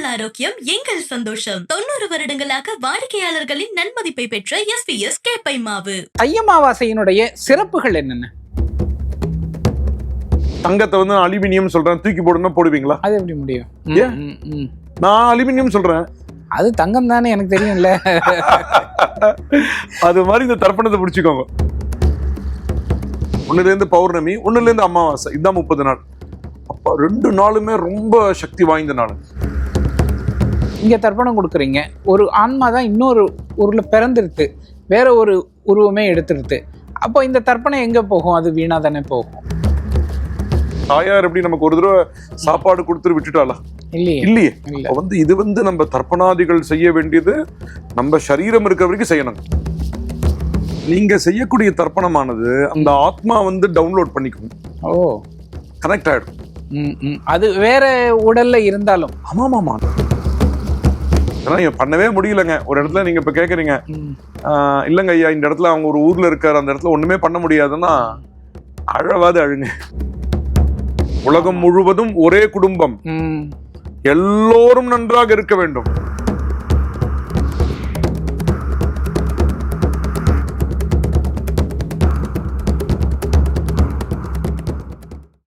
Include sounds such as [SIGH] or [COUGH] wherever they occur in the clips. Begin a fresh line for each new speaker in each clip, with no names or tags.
உங்கள் ஆரோக்கியம் எங்கள் சந்தோஷம். தொண்ணூறு வருடங்களாக வாடிக்கையாளர்களின் நன்மதிப்பை பெற்ற எஸ்பிஎஸ் கேப்பை மாவு
தையமாவாசையினுடைய சிறப்புகள் என்னென்ன?
தங்கத்தை வந்து நான் அலுமினியம் சொல்றேன். தூக்கி போடுன்னா போடுவீங்களா?
அது எப்படி முடியும்.
நான் அலுமினியம் சொல்றேன்.
அது தங்கம் தானே எனக்கு தெரியும்ல. [LAUGHS]
அது மாதிரி இந்த தர்ப்பணத்தை பிடிச்சிக்கோங்க. ஒண்ணுல இருந்து பௌர்ணமி ஒண்ணுல இருந்து அமாவாசை. இதுதான் முப்பது நாள். அப்ப ரெண்டு நாளுமே ரொம்ப சக்தி வாய்ந்த நாள்.
இங்க தர்ப்பணம் கொடுக்குறீங்க. ஒரு ஆன்மா தான் இன்னொரு ஊர்ல பிறந்திருக்கு வேற ஒரு உருவமே எடுத்துருது அப்போ இந்த தர்ப்பணம் எங்க போகும்? அது வீணா தானே போகும்.
தாயார் எப்படி நமக்கு ஒரு தடவை சாப்பாடு கொடுத்துட்டு விட்டுட்டாளா?
இல்லையே.
இல்லையே. வந்து இது வந்து நம்ம தர்ப்பணாதிகள் செய்ய வேண்டியது நம்ம சரீரம் இருக்கிற வரைக்கும் செய்யணும். நீங்க செய்யக்கூடிய தர்ப்பணமானது அந்த ஆத்மா வந்து டவுன்லோட் பண்ணிக்கும்.
ஓ.
கனெக்ட் ஆயிடும்.
அது வேற உடல்ல இருந்தாலும்.
ஆமாமாமா. ஏன்னா இங்க பண்ணவே முடியலங்க. ஒரு இடத்துல நீங்க இப்ப ஆஹ் இல்லங்க ஐயா இந்த இடத்துல அவங்க ஒரு ஊர்ல இருக்காரு அந்த இடத்துல ஒண்ணுமே பண்ண முடியாதுன்னா அழவாது அழுங்க. உலகம் முழுவதும் ஒரே குடும்பம். எல்லோரும் நன்றாக இருக்க வேண்டும்.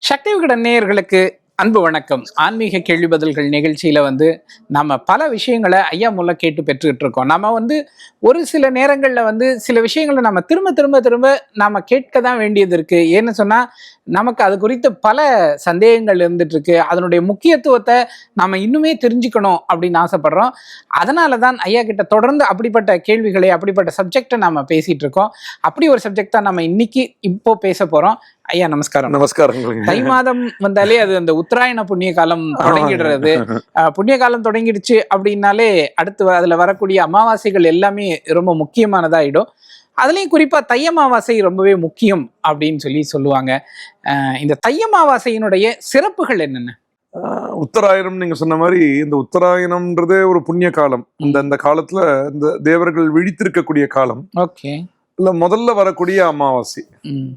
சக்தி விகடன் நேயர்களுக்கு அன்பு வணக்கம். ஆன்மீக கேள்வி பதில்கள் நிகழ்ச்சியில் வந்து நம்ம பல விஷயங்களை ஐயா மூலம் கேட்டு பெற்றுக்கிட்டு இருக்கோம். நம்ம வந்து ஒரு சில நேரங்களில் வந்து சில விஷயங்களை நம்ம திரும்ப திரும்ப திரும்ப நாம கேட்க தான் வேண்டியது இருக்குது ஏன்னு சொன்னால் நமக்கு அது குறித்து பல சந்தேகங்கள் இருந்துட்டு இருக்கு அதனுடைய முக்கியத்துவத்தை நாம இன்னுமே தெரிஞ்சுக்கணும் அப்படின்னு ஆசைப்படுறோம். அதனால தான் ஐயா கிட்ட தொடர்ந்து அப்படிப்பட்ட கேள்விகளை அப்படிப்பட்ட சப்ஜெக்டை நாம பேசிட்டு இருக்கோம் அப்படி ஒரு சப்ஜெக்ட் தான் நம்ம இன்னைக்கு இப்போ பேச போறோம். ஐயா நமஸ்காரம்.
நமஸ்காரங்க
தை மாதம் வந்தாலே அது அந்த உத்தராயண புண்ணிய காலம் தொடங்கிடுறது. புண்ணிய காலம் தொடங்கிடுச்சு அப்படின்னாலே அடுத்து அதுல வரக்கூடிய அமாவாசைகள் எல்லாமே ரொம்ப முக்கியமானதாயிடும். அதுலயும் குறிப்பா தை அமாவாசை ரொம்பவே முக்கியம் அப்படின்னு சொல்லி சொல்லுவாங்க. இந்த தை அமாவாசையினுடைய சிறப்புகள் என்னென்ன?
உத்தராயணம் நீங்க சொன்ன மாதிரி இந்த உத்தராயணம்ன்றதே ஒரு புண்ணிய காலம். இந்த இந்த காலத்துல இந்த தேவர்கள் விழித்திருக்கக்கூடிய காலம்.
ஓகே.
இல்ல முதல்ல வரக்கூடிய அமாவாசை.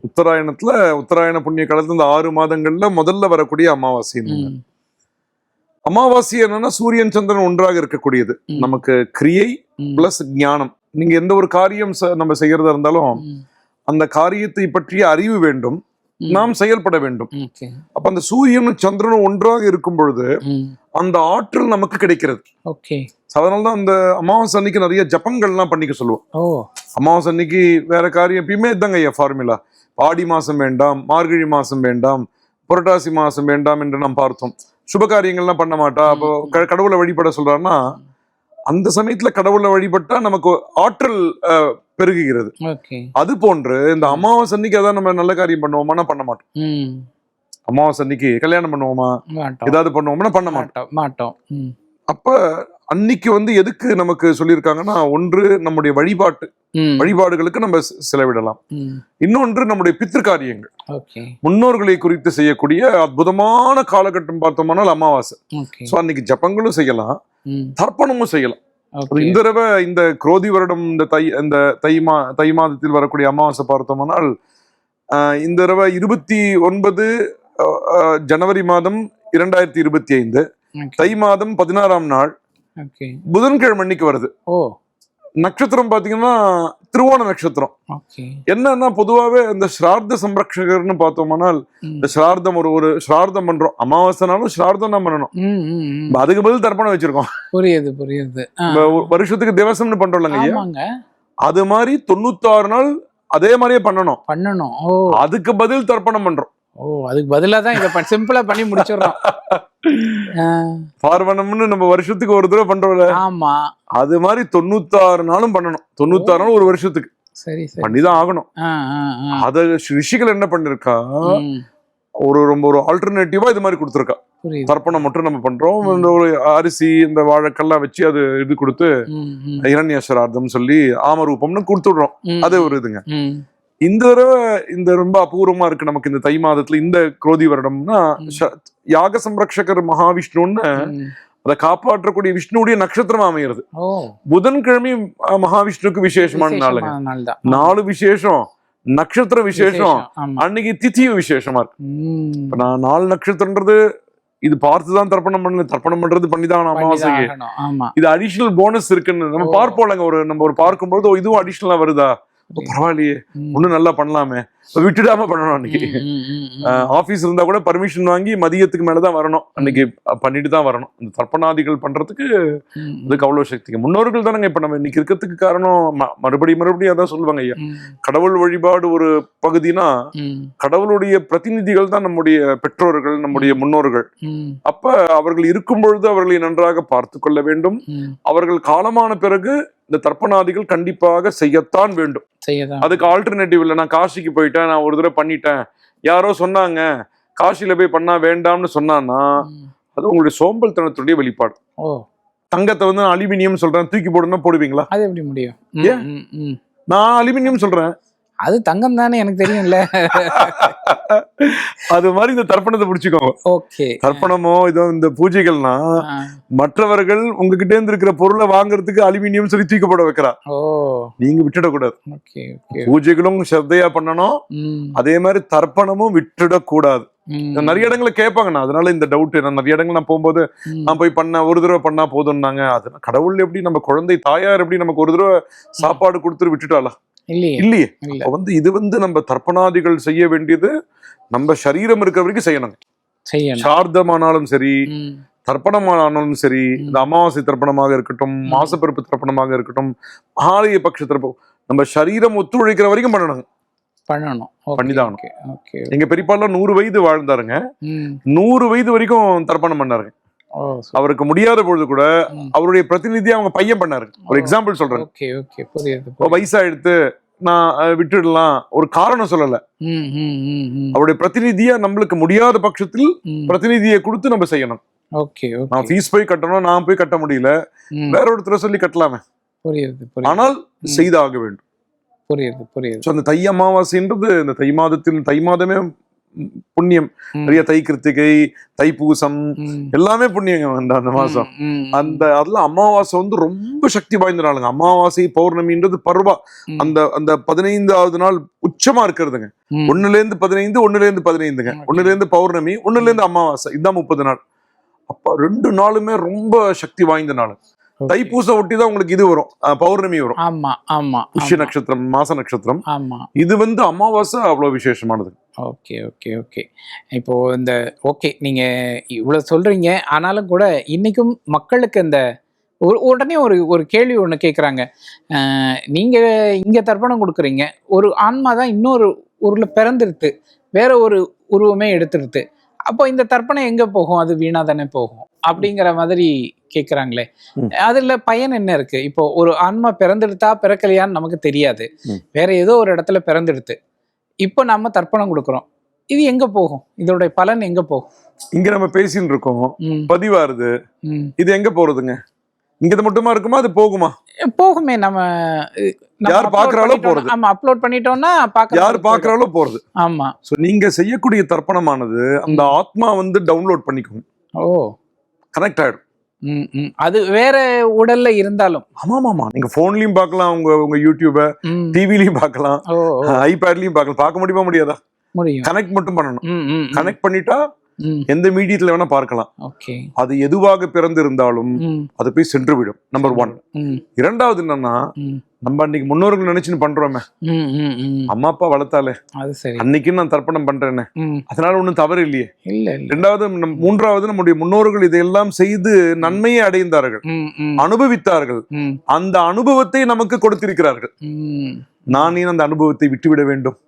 உத்தராயணத்துல உத்தராயண புண்ணிய காலத்துல இந்த ஆறு மாதங்கள்ல முதல்ல வரக்கூடிய அமாவாசை அமாவாசை என்னன்னா சூரியன் சந்திரன் ஒன்றாக இருக்கக்கூடியது. நமக்கு கிரியை பிளஸ் ஞானம். நீங்க எந்த ஒரு காரியம் நம்ம செய்யறதா இருந்தாலும் அந்த காரியத்தை பற்றிய அறிவு வேண்டும். நாம் செயல்பட வேண்டும். அப்ப அந்த சூரியனும் சந்திரனும் ஒன்றாக இருக்கும் பொழுது அந்த ஆற்றல் நமக்கு கிடைக்கிறது.
ஓகே.
So அதனால தான் அந்த அமாவாசை அன்னைக்கு நிறைய ஜபங்கள்லாம் பண்ணிக்க சொல்லுவோம். அமாவாசை அன்னைக்கு வேற காரியம் எப்பயுமே இதாங்க ஐயா ஃபார்முலா ஆடி மாசம் வேண்டாம் மார்கழி மாசம் வேண்டாம் புரட்டாசி மாசம் வேண்டாம் என்று நாம் பார்த்தோம். சுப காரியங்கள்லாம் பண்ண மாட்டா. அப்போ கடவுளை வழிபட சொல்றாருன்னா அந்த சமயத்துல கடவுளை வழிபட்டா நமக்கு ஆற்றல் பெருகுகிறது. அது போன்று இந்த அமாவாசை அன்னைக்கு அதான் நம்ம நல்ல காரியம் பண்ணுவோமானா பண்ண மாட்டோம். அமாவாசை அன்னைக்கு கல்யாணம் பண்ணுவோமா? ஏதாவது பண்ணுவோம்னா பண்ண மாட்டோம்.
மாட்டோம்
அப்ப அன்னைக்கு வந்து எதுக்கு நமக்கு சொல்லியிருக்காங்கன்னா ஒன்று நம்முடைய வழிபாட்டு வழிபாடுகளுக்கு நம்ம செலவிடலாம். இன்னொன்று நம்முடைய பித்திருக்காரியங்கள். முன்னோர்களை குறித்து செய்யக்கூடிய அற்புதமான காலகட்டம் பார்த்தோம்னால் அமாவாசை. சோ அன்னைக்கு ஜபங்களும் செய்யலாம். தர்ப்பணமும் செய்யலாம். இந்த தடவை இந்த குரோதி வருடம் இந்த தை இந்த தை மா தை மாதத்தில் வரக்கூடிய அமாவாசை பார்த்தோம்னால் இந்த தடவை இருபத்தி ஒன்பது ஜனவரி மாதம் இரண்டாயிரத்தி இருபத்தி ஐந்து. தை மாதம் பதினாறாம் நாள். புதன்கிழமை அன்னைக்கு வருது.
ஓ.
நட்சத்திரம் பாத்தீங்கன்னா திருவோண நட்சத்திரம். என்னன்னா பொதுவாவே இந்த ஸ்ரார்த்த சம்ரக்ஷகர்னு பார்த்தோம்னால். இந்த ஸ்ரார்த்தம் ஒரு ஒரு ஸ்ரார்த்தம் பண்றோம். அமாவாசைனாலும் ஸ்ரார்த்தம் தான் பண்ணணும். அதுக்கு பதில் தர்ப்பணம் வச்சிருக்கோம்.
புரியுது புரியுது.
வருஷத்துக்கு திவசம்னு பண்றோம்லங்க ஐயா அது மாதிரி தொண்ணூத்தாறு நாள் அதே மாதிரியே பண்ணணும்.
பண்ணணும்.
அதுக்கு பதில் தர்ப்பணம் பண்றோம்.
ஓ அதுக்கு பதிலா தான் இதை சிம்பிளா பண்ணி முடிச்சிடுறோம். [LAUGHS]
பார்வணம்னு நம்ம வருஷத்துக்கு ஒரு தடவை பண்றோம்ல.
ஆமா.
அது மாதிரி தொண்ணூத்தாறு நாளும் பண்ணணும். தொண்ணூத்தாறு நாள் ஒரு வருஷத்துக்கு.
சரி சரி.
பண்ணிதான் ஆகணும். அத ரிஷிகள் என்ன பண்ணிருக்கா? ஒரு ரொம்ப ஒரு ஆல்டர்னேட்டிவா இது மாதிரி கொடுத்துருக்கா. தர்ப்பணம் மட்டும் நம்ம பண்றோம். இந்த ஒரு அரிசி இந்த வாழைக்கல்லாம் வச்சு அது இது கொடுத்து இரண்யஸ்வரார்த்தம் சொல்லி ஆமரூபம்னு கொடுத்துடுறோம் அது ஒரு இதுங்க. இந்த தடவை இந்த ரொம்ப அபூர்வமா இருக்கு நமக்கு இந்த தை மாதத்துல இந்த குரோதி வருடம்னா யாக சம்ரக்ஷகர் மகாவிஷ்ணுன்னு. அதை காப்பாற்றக்கூடிய விஷ்ணுவுடைய நட்சத்திரம் அமைகிறது புதன்கிழமை மகாவிஷ்ணுக்கு விசேஷமான நாளுங்க. நாலு விசேஷம் நட்சத்திர விசேஷம் அன்னைக்கு திதி விசேஷமா இருக்கு. நான் நாலு நட்சத்திரன்றது இது பார்த்துதான் தர்ப்பணம் பண்ணல தர்ப்பணம் பண்றது பண்ணிதான் அமாவாசைக்கு இது அடிஷனல் போனஸ் இருக்குன்னு நம்ம. பார்ப்போம்லங்க ஒரு நம்ம ஒரு பார்க்கும்போது இதுவும் அடிஷனலா வருதா? பரவாயில்லையே. இன்னும் நல்லா பண்ணலாமே. விட்டுடாம பண்ணணும் அன்னைக்கு. ஆபீஸ் இருந்தா கூட பர்மிஷன் வாங்கி மதியத்துக்கு மேலதான் வரணும். அன்னைக்கு பண்ணிட்டு தான் வரணும். இந்த தர்ப்பணாதிகள் பண்றதுக்கு அதுக்கு அவ்வளவு சக்திங்க முன்னோர்கள் தானங்க இப்ப நம்ம இன்னைக்கு இருக்கிறதுக்கு காரணம். மறுபடியும் மறுபடியும் அதான் சொல்லுவாங்க ஐயா. கடவுள் வழிபாடு ஒரு பகுதினா கடவுளுடைய பிரதிநிதிகள் தான் நம்முடைய பெற்றோர்கள் நம்முடைய முன்னோர்கள். அப்ப அவர்கள் இருக்கும் பொழுது அவர்களை நன்றாக பார்த்து கொள்ள வேண்டும். அவர்கள் காலமான பிறகு இந்த தர்ப்பணாதிகள் கண்டிப்பாக செய்யத்தான் வேண்டும். அதுக்கு ஆல்டர்னேட்டிவ் இல்லை. நான் காசிக்கு போயிட்டேன் நான் ஒரு தடவை பண்ணிட்டேன். யாரோ சொன்னாங்க காசியில போய் பண்ணா வேண்டாம்னு சொன்னான்னா. அது உங்களுடைய சோம்பல்தனத்துடைய வெளிப்பாடு.
ஓ.
தங்கத்தை வந்து அலுமினியம் சொல்றேன் தூக்கி போடுன்னா போடுவீங்களா?
அது எப்படி முடியும்.
நான் அலுமினியம் சொல்றேன்.
அது தங்கம் தானே எனக்கு தெரியும்ல.
அது மாதிரி இந்த தர்ப்பணத்தை பிடிச்சுக்கோங்க.
ஓகே.
தர்ப்பணமோ இதோ இந்த பூஜைகள்னா மற்றவர்கள் உங்ககிட்ட இருந்து இருக்கிற பொருளை வாங்குறதுக்கு அலுமினியம் சொல்லி தூக்கி போட வைக்கிறா நீங்க விட்டுடக்கூடாது. பூஜைகளும் ஸ்ரத்தையா பண்ணணும். அதே மாதிரி தர்ப்பணமும் விட்டுடக்கூடாது. நிறைய இடங்களை கேட்பாங்க நான் அதனால இந்த டவுட் நான் நிறைய இடங்கள் நான் போகும்போது. நான் போய் பண்ண ஒரு தடவை பண்ணா போதும்னாங்க. அது கடவுள் எப்படி நம்ம குழந்தை தாயார் எப்படி நமக்கு ஒரு தடவை சாப்பாடு கொடுத்துட்டு விட்டுட்டாளா?
இல்லையே?
வந்து இது வந்து நம்ம தர்ப்பணாதிகள் செய்ய வேண்டியது நம்ம சரீரம் இருக்கிற வரைக்கும் செய்யணும். சார்தமானாலும் சரி தர்ப்பணமானாலும் சரி இந்த அமாவாசை தர்ப்பணமாக இருக்கட்டும் மாசப்பிறப்பு தர்ப்பணமாக இருக்கட்டும் ஆலய பட்ச தர்ப்பணம் நம்ம சரீரம் ஒத்துழைக்கிற வரைக்கும் பண்ணணும்.
பண்ணணும்.
பண்ணிதான் எங்க பெரியப்பாலாம் நூறு வயது வாழ்ந்தாருங்க. நூறு வயது வரைக்கும் தர்ப்பணம் பண்ணாருங்க. அவருக்கு முடியாத பொழுது கூட. அவருடைய பிரதிநிதியா அவங்க பையன் பண்ணாரு. ஒரு எக்ஸாம்பிள் சொல்றேன். வயசா எடுத்து நான் விட்டுடலாம். ஒரு காரணம் சொல்லல. அவருடைய பிரதிநிதியா நம்மளுக்கு முடியாத பட்சத்தில். பிரதிநிதியை கொடுத்து நம்ம செய்யணும்.
ஓகே
நான் ஃபீஸ் போய் கட்டணும் நான் போய் கட்ட முடியல. வேற ஒருத்தரை சொல்லி கட்டலாமே.
புரியுது புரியுது.
ஆனால் செய்தாக வேண்டும்.
புரியுது புரியுது.
அந்த தை அமாவாசைன்றது இந்த தை மாதத்தில் தை மாதமே புண்ணியம். நிறைய தை கிருத்திகை தைப்பூசம் எல்லாமே புண்ணியங்க அந்த அந்த மாசம். அந்த அதுல அமாவாசை வந்து ரொம்ப சக்தி வாய்ந்த நாளுங்க அமாவாசை பௌர்ணமின்றது பருவா. அந்த அந்த பதினைந்தாவது நாள் உச்சமா இருக்கிறதுங்க. ஒண்ணுல இருந்து பதினைந்து ஒண்ணுல இருந்து பதினைந்துங்க. ஒண்ணுல இருந்து பௌர்ணமி ஒண்ணுல இருந்து அமாவாசை. இதான் முப்பது நாள். அப்ப ரெண்டு நாளுமே ரொம்ப சக்தி வாய்ந்த நாள். தைப்பூசம் ஒட்டி தான் உங்களுக்கு இது வரும். பௌர்ணமி வரும்.
ஆமா ஆமா ஆமா,
நட்சத்திரம் மாச நட்சத்திரம்.
ஆமா.
இது வந்து அமாவாசை அவ்வளவு விசேஷமானது.
Okay okay okay. இப்போ இந்த ஓகே நீங்க இவ்வளவு சொல்றீங்க. ஆனாலும் கூட இன்னைக்கும் மக்களுக்கு இந்த ஒரு உடனே ஒரு ஒரு கேள்வி ஒன்று கேட்குறாங்க நீங்க இங்க தர்ப்பணம் கொடுக்குறீங்க. ஒரு ஆன்மா தான் இன்னொரு ஊர்ல பிறந்துருது வேற ஒரு உருவமே எடுத்துருது அப்போ இந்த தர்ப்பணம் எங்க போகும்? அது வீணா தானே போகும்? அப்படிங்கிற மாதிரி கேட்குறாங்களே
ம்.
அதுல பயன் என்ன இருக்கு? இப்போ ஒரு ஆன்மா பிறந்தெடுத்தா பிறக்கலையான்னு நமக்கு தெரியாது. வேற ஏதோ ஒரு இடத்துல பிறந்தெடுத்து. இப்போ நம்ம தர்ப்பணம் கொடுக்குறோம். இது எங்க போகும்? இதோட பலன் எங்க போகும்?
இங்க நம்ம பேசின்னு இருக்கோம். பதிவாருது. இது எங்க போறதுங்க? இங்க இது மட்டுமா இருக்குமா? அது போகுமா?
போகுமே நம்ம
யார்
பண்ணிட்டோம்னா-
போறது.
ஆமா அப்லோட் பண்ணிட்டோம்னா பார்க்க
யார் பாக்குறாலோ போறது?
ஆமா.
சோ நீங்க செய்யக்கூடிய தர்ப்பணமானது அந்த ஆத்மா வந்து டவுன்லோட் பண்ணிக்கும்.
ஓ.
கனெக்ட் ஆயிடும்.
அது வேற உடல்ல இருந்தாலும்.
ஆமா ஆமா நீங்க போன்லயும் பார்க்கலாம் உங்க உங்க யூடியூப. டிவிலயும்
ஓ,
ஐபேட்லயும் பார்க்கலாம். பார்க்க முடியுமா முடியாதா? கனெக்ட் மட்டும் பண்ணணும். கனெக்ட் பண்ணிட்டா எந்த மீடியத்துல வேணா பார்க்கலாம். அது எதுவாக பிறந்திருந்தாலும் அது போய் சென்று விடும் நம்பர் ஒன் இரண்டாவது என்னன்னா நம்ம அன்னைக்கு முன்னோர்கள் நினைச்சுன்னு பண்றோமே. அம்மா அப்பா வளர்த்தாலே. அன்னைக்கு நான் தர்ப்பணம் பண்றேன்னு
ம்,
அதனால ஒண்ணும் தவறு இல்லையே.
இல்ல இல்ல.
இரண்டாவது மூன்றாவது நம்முடைய முன்னோர்கள் இதையெல்லாம் செய்து நன்மையை அடைந்தார்கள். அனுபவித்தார்கள். அந்த அனுபவத்தை நமக்கு கொடுத்திருக்கிறார்கள். நான் ஏன் அந்த அனுபவத்தை விட்டுவிட வேண்டும்?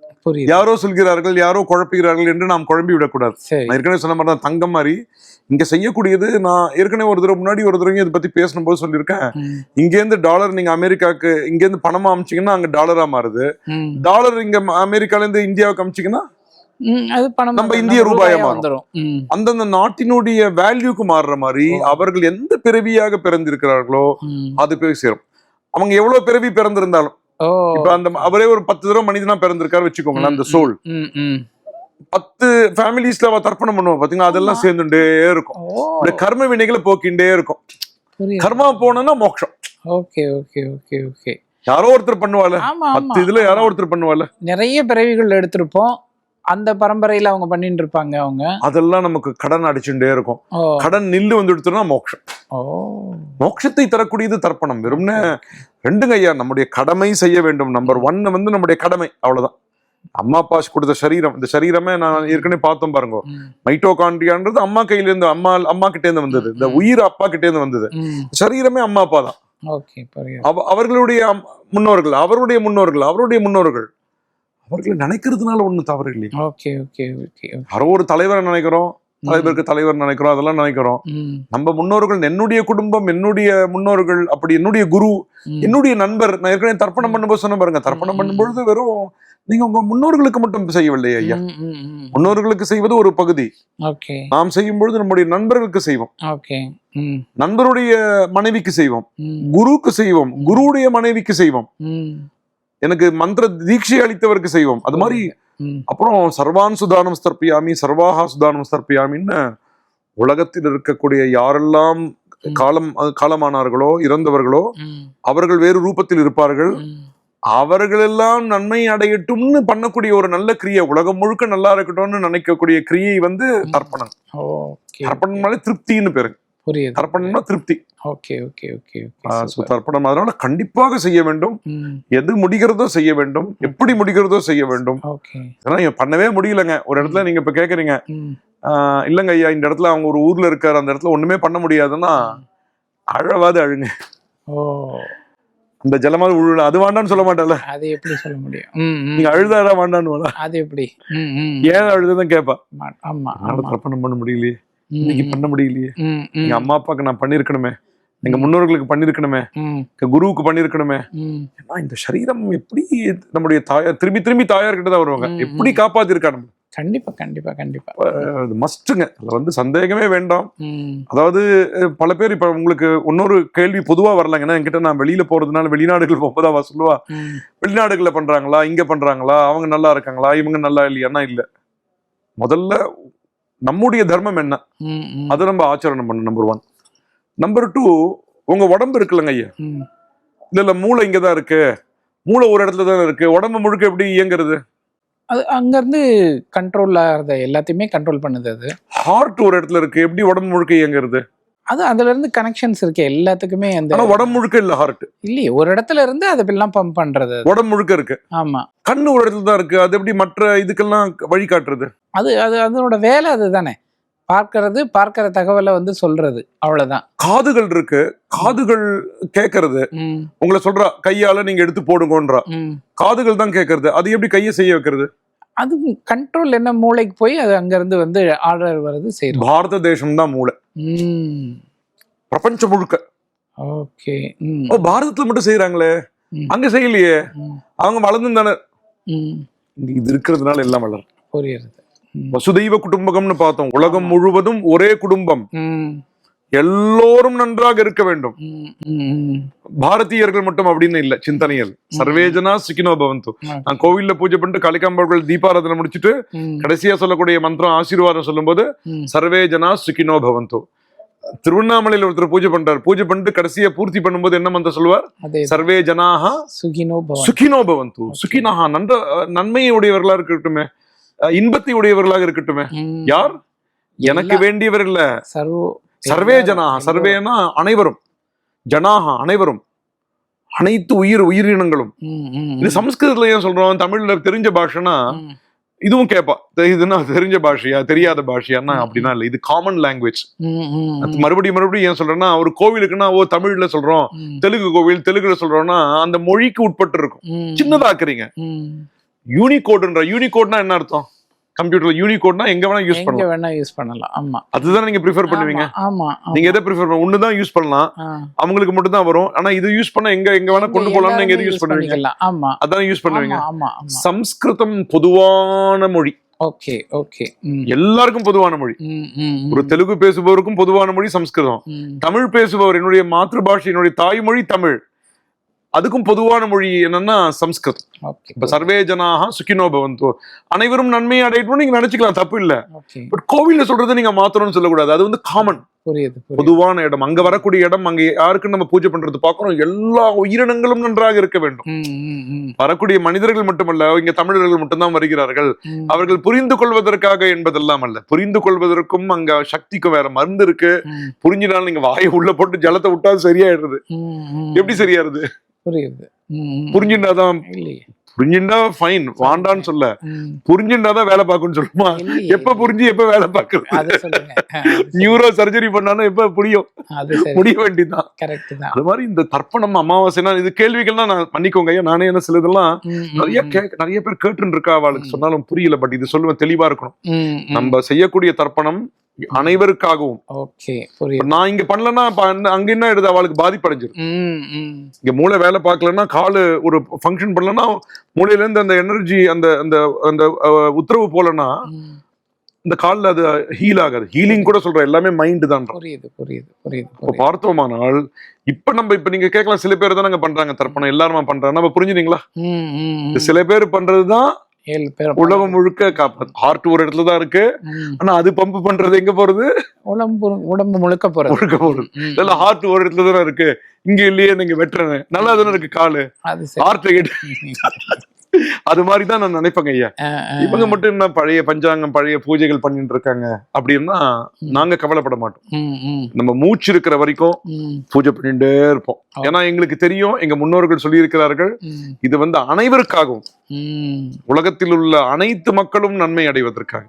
யாரோ சொல்கிறார்கள் யாரோ குழப்புகிறார்கள் என்று நாம் குழம்பி விடக்கூடாது. நான் ஏற்கனவே சொன்ன மாதிரி தான் தங்கம் மாதிரி. இங்க செய்யக்கூடியது நான் ஏற்கனவே ஒரு தடவை முன்னாடி ஒரு தடவை இதை பத்தி பேசணும்போது சொல்லியிருக்கேன். இங்கேருந்து டாலர் நீங்க அமெரிக்காக்கு இங்கேருந்து பணமா அமிச்சிங்கன்னா அங்க டாலரா மாறுது. டாலர் இங்க அமெரிக்கால இருந்து இந்தியாவுக்கு அமிச்சிங்கன்னா நம்ம. இந்திய ரூபாயா மாறும். அந்தந்த நாட்டினுடைய வேல்யூக்கு மாறுற மாதிரி. அவர்கள் எந்த பிறவியாக பிறந்திருக்கிறார்களோ. அது போய் சேரும். அவங்க எவ்வளவு பிறவி பிறந்திருந்தாலும் இப்ப அந்த அவரே ஒரு பத்து தடவை மனிதனா பிறந்திருக்காரு வச்சுக்கோங்களேன் அந்த சோல். பத்து ஃபேமிலிஸ்ல அவ தர்ப்பணம் பண்ணுவோம் பாத்தீங்களா? அதெல்லாம். சேர்ந்துட்டே இருக்கும். இந்த கர்ம வினைகளை போக்கிண்டே இருக்கும். கர்மா போனோம்னா மோட்சம்.
Okay okay okay okay.
யாரோ ஒருத்தர்
ஆமா
பத்து இதுல யாரோ ஒருத்தர் பண்ணுவால
நிறைய பிறவிகள் எடுத்திருப்போம். அந்த பரம்பரையில அவங்க பண்ணிட்டு இருப்பாங்க அவங்க.
அதெல்லாம் நமக்கு கடன் அடிச்சுட்டே இருக்கும். கடன் நில்லு வந்து எடுத்தோம்னா மோட்சம். மோட்சத்தை தரக்கூடியது தர்ப்பணம். வெறும்னே ரெண்டுங்க ஐயா நம்முடைய கடமை செய்ய வேண்டும். நம்பர் ஒன் வந்து நம்முடைய கடமை. அவ்வளவுதான். அம்மா அப்பா கொடுத்த சரீரம். இந்த சரீரமே நான் ஏற்கனவே பார்த்தோம் பாருங்க. மைட்டோகாண்ட்ரியான்றது அம்மா கையில இருந்து அம்மா அம்மா கிட்டே இருந்து வந்தது. இந்த உயிர் அப்பா கிட்டே இருந்து வந்தது. சரீரமே அம்மா அப்பா தான். அவர்களுடைய முன்னோர்கள் அவருடைய முன்னோர்கள் அவருடைய முன்னோர்கள். அவர்களை நினைக்கிறதுனால ஒண்ணும் தவறு இல்லையா.
Okay okay okay okay.
யாரோ ஒரு தலைவரை நினைக்கிறோம். தலைவருக்கு தலைவர் நினைக்கிறோம் அதெல்லாம் நினைக்கிறோம். நம்ம முன்னோர்கள் என்னுடைய குடும்பம் என்னுடைய முன்னோர்கள் அப்படி என்னுடைய குரு. என்னுடைய நண்பர் நான் ஏற்கனவே தர்ப்பணம் பண்ணும்போது சொன்ன பாருங்க தர்ப்பணம். பண்ணும்பொழுது வெறும் நீங்க உங்க முன்னோர்களுக்கு மட்டும் செய்யவில்லை ஐயா. முன்னோர்களுக்கு செய்வது ஒரு பகுதி. நாம் செய்யும் பொழுது நம்முடைய நண்பர்களுக்கு செய்வோம். நண்பருடைய மனைவிக்கு செய்வோம். குருவுக்கு செய்வோம். குருவுடைய மனைவிக்கு செய்வோம். எனக்கு மந்திர தீட்சை அளித்தவருக்கு செய்வோம். அது மாதிரி அப்புறம் சர்வான் சுதானம் ஸ்தர்ப்பியாமி சர்வாஹா சுதானம் ஸ்தர்ப்பியாமின்னு உலகத்தில் இருக்கக்கூடிய யாரெல்லாம். காலம் காலமானார்களோ இறந்தவர்களோ அவர்கள் வேறு ரூபத்தில் இருப்பார்கள். அவர்களெல்லாம் நன்மை அடையட்டும்னு பண்ணக்கூடிய ஒரு நல்ல கிரியை உலகம் முழுக்க நல்லா இருக்கட்டும்னு நினைக்கக்கூடிய கிரியை வந்து தர்ப்பணம். தர்ப்பணம்னாலே திருப்தின்னு பேரு. தர்ப்பணம்னா திருப்தி.
Okay okay okay super.
தர்ப்பணம் அதனால கண்டிப்பாக செய்ய வேண்டும். எது முடிகிறதோ செய்ய வேண்டும். எப்படி முடிகிறதோ செய்ய வேண்டும்.
ஓகே.
இங்க பண்ணவே முடியலங்க. ஒரு இடத்துல நீங்க இப்ப கேக்குறீங்க. இல்லங்க ஐயா இந்த இடத்துல அவங்க ஒரு ஊர்ல இருக்காரு. அந்த இடத்துல ஒண்ணுமே பண்ண முடியாதுன்னா அழவாது அழுங்க.
ஓ.
அந்த ஜலமாவது உழுல அது வேண்டான்னு சொல்ல மாட்டேன்ல
அது எப்படி சொல்ல முடியும்.
நீங்க அழுதாரா வேண்டான்னு வேணா.
அது எப்படி.
ஏன் அழுதுதான் கேட்பா
ஆமா
தர்ப்பணம் பண்ண முடியலையே. இன்னைக்கு. பண்ண முடியலையே. எங்க அம்மா அப்பாவுக்கு நான் பண்ணிருக்கணுமே. எங்க முன்னோர்களுக்கு பண்ணிருக்கணுமே குருவுக்கு பண்ணிருக்கணுமே. ஏன்னா இந்த சரீரம் எப்படி நம்முடைய தாயார் திரும்பி திரும்பி தாயார் கிட்ட தான் வருவாங்க. எப்படி. காப்பாத்திருக்கா நம்ம?
கண்டிப்பா கண்டிப்பா கண்டிப்பா.
மஸ்ட்டுங்க. அதுல வந்து சந்தேகமே வேண்டாம். அதாவது பல பேர் இப்ப உங்களுக்கு இன்னொரு கேள்வி பொதுவா வரலாங்க. ஏன்னா என்கிட்ட நான் வெளியில போறதுனால வெளிநாடுகள் போகும்போது அவ சொல்லுவா வெளிநாடுகள்ல பண்றாங்களா? இங்க பண்றாங்களா? அவங்க நல்லா இருக்காங்களா? இவங்க நல்லா இல்லையானா இல்ல. முதல்ல நம்முடைய தர்மம் என்ன? அதை நம்ம ஆச்சரணம் பண்ணணும் நம்பர் ஒன் நம்பர் டூ உங்க உடம்பு இருக்குல்லங்க ஐயா. இல்ல இல்ல மூளை இங்கதான் இருக்கு. மூளை ஒரு இடத்துல தான் இருக்கு. உடம்பு முழுக்க எப்படி இயங்குறது?
அது அங்க இருந்து கண்ட்ரோல் ஆகிறத எல்லாத்தையுமே கண்ட்ரோல் பண்ணுது அது.
ஹார்ட் ஒரு இடத்துல இருக்கு. எப்படி உடம்பு முழுக்க இயங்குறது?
அது அதுல இருந்து கனெக்ஷன்ஸ் இருக்கு. எல்லாத்துக்குமே அந்த
உடம்பு முழுக்க இல்ல ஹார்ட்
இல்லையே ஒரு இடத்துல இருந்து அதெல்லாம் பம்ப் பண்றது அது.
உடம்பு முழுக்க இருக்கு.
ஆமா.
கண்ணு ஒரு இடத்துல தான் இருக்கு. அது எப்படி மற்ற இதுக்கெல்லாம் வழிகாட்டுறது?
அது அது அதனோட வேலை அதுதானே. பார்க்கறது பார்க்கிற தகவலை வந்து சொல்றது. அவ்வளவுதான்.
காதுகள் இருக்கு. காதுகள் கேட்கறது உங்களை சொல்றா கையால நீங்க எடுத்து போடுங்கன்றா. காதுகள் தான் கேட்கறது அது எப்படி கையை செய்ய வைக்கிறது?
அது கண்ட்ரோல் என்ன மூளைக்கு போய் அது அங்க இருந்து வந்து ஆர்டர் வருது செய்யும்
பாரத தேசம் தான் மூளை. பிரபஞ்சம் முழுக்க.
ஓகே.
ஓ பாரதத்துல மட்டும் செய்யறாங்களே. அங்க செய்யலையே? அவங்க வளர்ந்து தானே. இது இருக்கிறதுனால எல்லாம் வளரும்.
புரியுது.
வசுதெய்வ குடும்பகம்னு பார்த்தோம். உலகம் முழுவதும் ஒரே குடும்பம். எல்லோரும் நன்றாக இருக்க வேண்டும். பாரதியர்கள் மட்டும் அப்படின்னு இல்ல சிந்தனைகள். சர்வேஜனா சுகினோ பவந்து. நான் கோவில்ல பூஜை பண்ணிட்டு கலிகாம்பர்கள் தீபாராதனை முடிச்சிட்டு கடைசியா சொல்லக்கூடிய மந்திரம் ஆசீர்வாதம் சொல்லும்போது
ம்.
சர்வே ஜனா சுகினோ பவந்து. திருவண்ணாமலையில ஒருத்தர் பூஜை பண்றாரு. பூஜை பண்ணிட்டு கடைசியா பூர்த்தி பண்ணும்போது என்ன மந்திரம் சொல்லுவார்? சர்வே ஜனாஹா
சுகினோ
சுகினோ பவந்து. சுகினஹா நன்ற நன்மையை உடையவர்களா இருக்கட்டுமே. இன்பத்தை உடையவர்களாக இருக்கட்டுமே. யார்? எனக்கு
எல்லா-
வேண்டியவர்கள
சர்வோ எல்லாரும்.
சர்வேனா அனைவரும். ஜனாஹா அனைவரும். அனைத்து உயிர் உயிரினங்களும் இது சமஸ்கிருதத்துல ஏன் சொல்றோம்? தமிழ்ல தெரிஞ்ச பாஷைனா. இதுவும் கேட்பா இதுன்னா தெரிஞ்ச பாஷையா தெரியாத பாஷையான்னா அப்படின்னா இல்ல இது காமன் லாங்குவேஜ். மறுபடியும் மறுபடியும் ஏன் சொல்றேன்னா ஒரு கோவிலுக்குன்னா ஓ தமிழ்ல சொல்றோம். தெலுங்கு கோவில் தெலுங்குல சொல்றோம்னா அந்த மொழிக்கு உட்பட்டு இருக்கும். சின்னதாக்குறீங்க. யூனிகோடுன்ற யூனிகோட்னா என்ன அர்த்தம்? கம்ப்யூட்டர்ல யூனிகோட்னா எங்க வேணா யூஸ் பண்ணலாம்.
வேணா யூஸ் பண்ணலாம். ஆமா.
அதுதான் நீங்க ப்ரிஃபர் பண்ணுவீங்க?
ஆமா.
நீங்க எதை ப்ரிஃபர் பண்ண ஒண்ணுதான் யூஸ் பண்ணலாம். அவங்களுக்கு மட்டும் தான் வரும். ஆனா இது யூஸ் பண்ண எங்க எங்க வேணா கொண்டு போலாம்னு நீங்க எது யூஸ் பண்ணுவீங்க.
ஆமா.
அதான் யூஸ் பண்ணுவீங்க?
ஆமா
சம்ஸ்கிருதம் பொதுவான மொழி.
Okay okay.
எல்லாருக்கும் பொதுவான மொழி. ஒரு தெலுங்கு பேசுபவருக்கும் பொதுவான மொழி சம்ஸ்கிருதம். தமிழ் பேசுபவர் என்னுடைய மாதృபாஷை என்னுடைய தாய்மொழி தமிழ். அதுக்கும் பொதுவான மொழி என்னன்னா சம்ஸ்கிருதம். இப்ப சர்வே ஜனாக சுகினோ பவந்தோ. அனைவரும் நன்மையை அடையட்டும் நீங்க நினைச்சுக்கலாம் தப்பு இல்ல. பட் கோவில்ல சொல்றது நீங்க மாத்தணும்னு சொல்லக்கூடாது. அது வந்து காமன்
புரியுது
பொதுவான இடம். அங்க வரக்கூடிய இடம் அங்க யாருக்கு நம்ம பூஜை பண்றது பாக்குறோம் எல்லா உயிரினங்களும் நன்றாக இருக்க வேண்டும். வரக்கூடிய மனிதர்கள் மட்டுமல்ல இங்க தமிழர்கள் மட்டும்தான் வருகிறார்கள். அவர்கள் புரிந்து கொள்வதற்காக என்பதெல்லாம் அல்ல. புரிந்து கொள்வதற்கும் அங்க சக்திக்கும் வேற மருந்து இருக்கு. புரிஞ்சினாலும் நீங்க வாயை உள்ள போட்டு ஜலத்தை விட்டா சரியாயிடுது. எப்படி சரியாருது
புரியுது.
புரிஞ்சுட்டாதான்
இல்லையே.
புரிஞ்சுட்டா ஃபைன் வாண்டான்னு சொல்ல.
ம்.
புரிஞ்சுட்டாதான் வேலை பார்க்கும்னு சொல்லுமா. எப்ப புரிஞ்சு எப்ப வேலை பார்க்கறது. நியூரோ சர்ஜரி பண்ணாலும் எப்ப புரியும்? முடிய வேண்டியதுதான்.
தான்.
அது மாதிரி இந்த தர்ப்பணம் அமாவாசைனா இது கேள்விகள்லாம் நான் பண்ணிக்கோங்க. ஐயா நானே என்ன சிலதெல்லாம்
ம், ம்,
நிறைய நிறைய பேர் கேட்டு இருக்கா அவளுக்கு. சொன்னாலும் புரியல பட் இது சொல்லுவேன் தெளிவா இருக்கணும். நம்ம செய்யக்கூடிய தர்ப்பணம் அனைவருக்காகவும்.
ஓகே
நான் இங்க பண்ணலன்னா அங்க- என்ன எடுது அவளுக்கு பாதிப்படைஞ்சிரும்?
ம், ம்.
இங்க மூளை வேலை பார்க்கலன்னா காலு ஒரு ஃபங்க்ஷன் பண்ணலன்னா மூளையில இருந்து அந்த எனர்ஜி அந்த அந்த அந்த உத்தரவு போலன்னா
ம்.
இந்த கால்ல அது ஹீல் ஆகாது. ஹீலிங் கூட சொல்ற எல்லாமே மைண்ட் தான்
புரியுது புரியுது புரியுது
இப்ப பார்த்தோமானால் இப்ப நம்ம இப்ப நீங்க கேட்கலாம் சில பேர் தானங்க பண்றாங்க தர்ப்பணம் எல்லாருமா பண்றாங்க நம்ம புரிஞ்சுனீங்களா. சில பேர் பண்றதுதான்
ஏழு பேர்
உலகம் முழுக்க காப்பாது ஹார்ட் ஒரு இடத்துல தான் இருக்கு. ஆனா அது பம்ப் பண்றது எங்க போறது?
உடம்பு உடம்பு முழுக்க போறது.
முழுக்க போறது. இல்ல ஹார்ட் ஒரு இடத்துல தானே இருக்கு. இங்க இல்லையே நீங்க வெட்டுறேன் நல்லா தானே இருக்கு காலு. ஹார்ட் கேட்டு அது மாதிரி தான் நான் நினைப்பேங்க ஐயா. இவங்க மட்டும் என்ன பழைய பஞ்சாங்கம் பழைய பூஜைகள் பண்ணிட்டு இருக்காங்க அப்படின்னா. நாங்க கவலைப்பட மாட்டோம். நம்ம மூச்சு இருக்கிற வரைக்கும் பூஜை பண்ணிட்டே இருப்போம். ஏன்னா எங்களுக்கு தெரியும் எங்க முன்னோர்கள் சொல்லியிருக்கிறார்கள்
ம்,
இது வந்து அனைவருக்காகவும். உலகத்தில் உள்ள அனைத்து மக்களும் நன்மை அடைவதற்காக.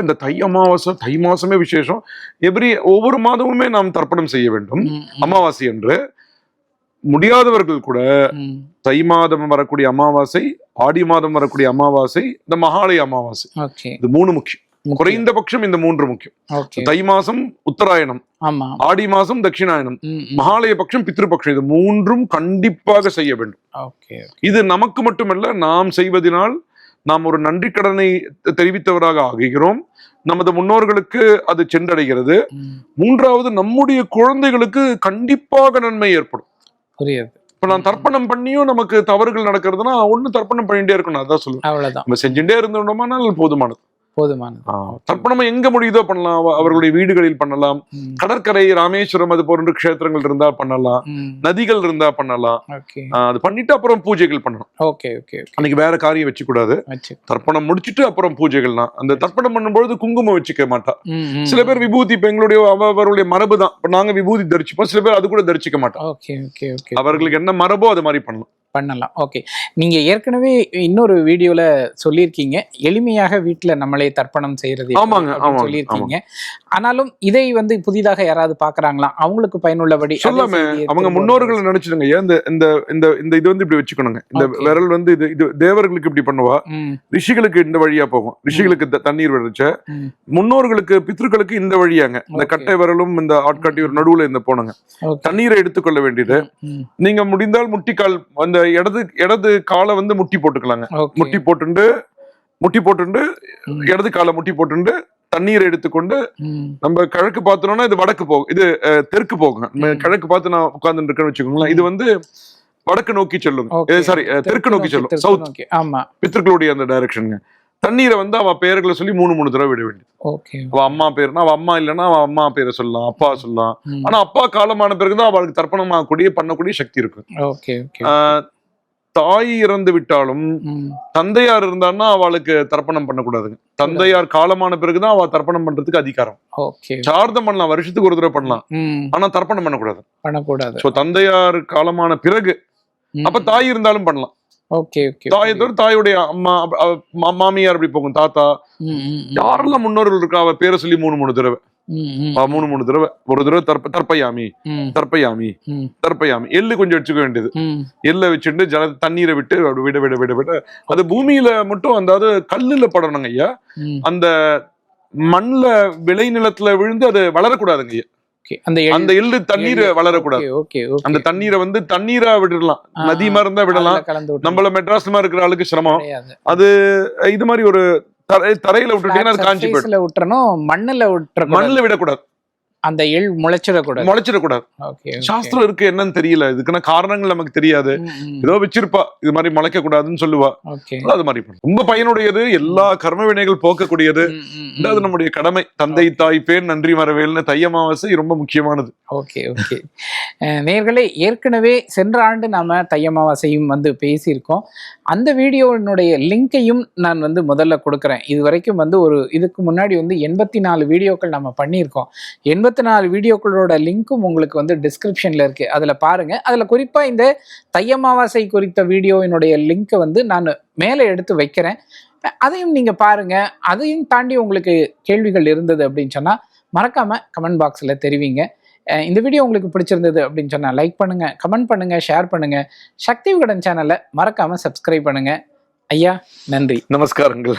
இந்த தை அமாவாசை தை மாசமே விசேஷம். எவ்ரி ஒவ்வொரு மாதமுமே நாம் தர்ப்பணம் செய்ய வேண்டும். அமாவாசை என்று முடியாதவர்கள் கூட. தை மாதம் வரக்கூடிய அமாவாசை ஆடி மாதம் வரக்கூடிய அமாவாசை இந்த மகாலய அமாவாசை. இது மூணு முக்கியம். குறைந்தபட்சம் இந்த மூன்று முக்கியம். தை மாசம் உத்தராயணம் ஆடி மாசம் தட்சிணாயனம்
ம், ம்.
மகாலய பட்சம் பித்ருபக்ஷம். இது மூன்றும் கண்டிப்பாக செய்ய வேண்டும்.
ஓகே
இது நமக்கு மட்டுமல்ல நாம் செய்வதனால் நாம் ஒரு நன்றி கடனை தெரிவித்தவராக ஆகுகிறோம். நமது முன்னோர்களுக்கு அது சென்றடைகிறது. மூன்றாவது நம்முடைய குழந்தைகளுக்கு கண்டிப்பாக நன்மை ஏற்படும்.
புரியுது.
இப்ப நான் தர்ப்பணம் பண்ணியும் நமக்கு தவறுகள் நடக்கிறதுனா ஒண்ணு தர்ப்பணம் பண்ணிட்டே இருக்கணும் அதான் சொல்லுவேன்.
அவ்வளவுதான்.
நம்ம செஞ்சுட்டே இருந்தோம்னால் போதுமானது.
போதுமானது.
தர்ப்பணம் எங்க முடியுதோ பண்ணலாம். அவ- அவர்களுடைய வீடுகளில் பண்ணலாம். கடற்கரை ராமேஸ்வரம் அது போன்ற க்ஷேத்திரங்கள் இருந்தா பண்ணலாம். நதிகள் இருந்தா பண்ணலாம். அது பண்ணிட்டு அப்புறம் பூஜைகள் பண்ணணும்.
ஓகே ஓகே
அன்னைக்கு வேற காரியம் வச்சு கூடாது தர்ப்பணம் முடிச்சிட்டு அப்புறம் பூஜைகள் தான் அந்த தர்ப்பணம் பண்ணும்பொழுது குங்குமம் வச்சுக்க மாட்டா. சில பேர் விபூதி இப்ப எங்களுடைய அவ- அவருடைய மரபு தான் நாங்க விபூதி தரிச்சுப்போம். சில பேர் அது கூட தரிச்சுக்க மாட்டோம்.
Okay okay okay.
அவர்களுக்கு என்ன மரபோ அது மாதிரி பண்ணலாம்.
பண்ணலாம். ஓகே நீங்க ஏற்கனவே இன்னொரு வீடியோல சொல்லியிருக்கீங்க. எளிமையாக வீட்ல நம்மளே தர்ப்பணம்
ஆமாங்க,
சொல்லியிருக்கீங்க. ஆனாலும் இதை வந்து புதிதாக யாராவது பாக்குறாங்களா அவங்களுக்கு பயனுள்ளபடி
சொல்லாம அவங்க முன்னோர்கள் நினைச்சிடுங்க. ஏன் இந்த இந்த இந்த இது வந்து இப்படி வச்சுக்கணுங்க. இந்த. விரல் வந்து இது இது தேவர்களுக்கு இப்படி பண்ணுவா? ரிஷிகளுக்கு இந்த வழியா போகும். ரிஷிகளுக்கு தண்ணீர் விடுச்ச. முன்னோர்களுக்கு பித்ருக்களுக்கு இந்த வழியாங்க. இந்த. கட்டை விரலும் இந்த ஆட்காட்டி ஒரு நடுவுல இந்த போனங்க. தண்ணீரை எடுத்துக்கொள்ள வேண்டியது. நீங்க முடிந்தால் முட்டிக்கால் அந்த இடது இடது காலை வந்து முட்டி போட்டுக்கலாங்க. முட்டி போட்டுண்டு முட்டி போட்டுண்டு இடது காலை முட்டி போட்டுண்டு தண்ணீரை எடுத்துக்கொண்டு நம்ம கிழக்கு பார்த்தோம்னா இது வடக்கு போகும். இது தெற்கு போகுங்க நம்ம
ம்.
கிழக்கு பார்த்து நான் உட்கார்ந்துட்டு இருக்கேன்னு வச்சுக்கோங்களேன். இது வந்து வடக்கு நோக்கி செல்லுங்க
ஓகே.
சாரி தெற்கு நோக்கி செல்லும். சவுத்.
ஆமா.
பித்தர்களுடைய அந்த டைரக்ஷனுங்க தண்ணீரை வந்து அவ பெயர்களை சொல்லி மூணு மூணு தடவை விட வேண்டியது.
ஓகே.
அவ அம்மா பேருனா அவ அம்மா இல்லைன்னா அவ அம்மா பேரை சொல்லலாம் அப்பா சொல்லலாம். ஆனா அப்பா காலமான பிறகுதான் அவளுக்கு தர்ப்பணமாகக்கூடிய பண்ணக்கூடிய சக்தி இருக்கு.
Okay okay.
ஆஹ், தாய் இறந்து விட்டாலும் தந்தையார் இருந்தான்னா அவளுக்கு தர்ப்பணம் பண்ணக்கூடாதுங்க. தந்தையார் காலமான பிறகுதான் அவ தர்ப்பணம் பண்றதுக்கு அதிகாரம். சார்தம் பண்ணலாம் வருஷத்துக்கு ஒரு தடவை பண்ணலாம். ஆனா தர்ப்பணம் பண்ணக்கூடாது.
பண்ணக்கூடாது.
சோ தந்தையார் காலமான பிறகு அப்ப தாய் இருந்தாலும் பண்ணலாம்.
ஓகே
தாயை தவிர தாயுடைய அம்மா மாமியார் அப்படி போகும் தாத்தா. யாரெல்லாம் முன்னோர்கள் இருக்கா? அவ பேரை சொல்லி மூணு மூணு தடவை. மூணு மூணு தடவை. ஒரு தடவை தர்ப்ப தர்ப்பயாமி தர்ப்பயாமி தர்ப்பயாமி எள்ளு கொஞ்சம் வச்சுக்க வேண்டியது. எள்ள வச்சுட்டு ஜல தண்ணீரை விட்டு அப்படி விட விட விட விட. அது பூமியில மட்டும் அதாவது கல்லுல படணுங்க ஐயா. அந்த மண்ல விளை நிலத்துல விழுந்து அது வளரக்கூடாதுங்க ஐயா.
அந்த எள்-
அந்த எள்ளு தண்ணீர். வளரக்கூடாது. அந்த தண்ணீரை வந்து தண்ணீரா விடலாம். நதி மாதிரி இருந்தா விடலாம். நம்மள மெட்ராஸ்ல இருக்கிற ஆளுக்கு சிரமம்.
கிடையாது.
இது மாதிரி ஒரு தரையில விட்டுட்டீங்கன்னா காஞ்சி போயிடும்
விட்டுறணும், மண்ணுல விட்டுறக்கூடாது.
மண்ணுல விடக்கூடாது
அந்த எள் முளைச்சிடக்கூடாது.
முளைச்சிடக்கூடாது.
ஓகே
சாஸ்திரம் இருக்கு என்னன்னு தெரியல. இதுக்குன்னா காரணங்கள் நமக்கு தெரியாது. ஏதோ வச்சிருப்பா. இது மாதிரி முளைக்க கூடாதுன்னு சொல்லுவா அது மாதிரி. ரொம்ப பயனுடையது எல்லா கர்ம வினைகள் போக்கக்கூடியது. அது நம்முடைய கடமை. தந்தை தாய் பேர் நன்றி மறவேல்னு தை அமாவாசை ரொம்ப முக்கியமானது.
Okay okay. நேர்களே ஏற்கனவே சென்ற ஆண்டு நாம தை அமாவாசையும் வந்து பேசியிருக்கோம். அந்த வீடியோவினுடைய லிங்கையும் நான் வந்து முதல்ல கொடுக்குறேன். இது வரைக்கும் வந்து ஒரு இதுக்கு முன்னாடி வந்து எண்பத்தி நாலு வீடியோக்கள் நம்ம பண்ணியிருக்கோம். எண்பத்தி நாலு வீடியோக்களோட லிங்க்கும் உங்களுக்கு வந்து டிஸ்கிரிப்ஷனில் இருக்குது அதில் பாருங்கள் அதில் குறிப்பாக இந்த தை அமாவாசை குறித்த வீடியோவினுடைய லிங்க்கை வந்து நான் மேலே எடுத்து வைக்கிறேன். அதையும் நீங்கள் பாருங்கள் அதையும் தாண்டி உங்களுக்கு கேள்விகள் இருந்தது அப்படின்னு சொன்னால் மறக்காமல் கமெண்ட் பாக்ஸில் தெரிவிங்க. இந்த வீடியோ உங்களுக்கு பிடிச்சிருந்தது அப்படின்னு சொன்னால் லைக் பண்ணுங்கள் கமெண்ட் பண்ணுங்கள் ஷேர் பண்ணுங்கள் சக்தி விகடன் சேனலை மறக்காமல் சப்ஸ்கிரைப் பண்ணுங்கள் ஐயா நன்றி.
நமஸ்காரங்கள்.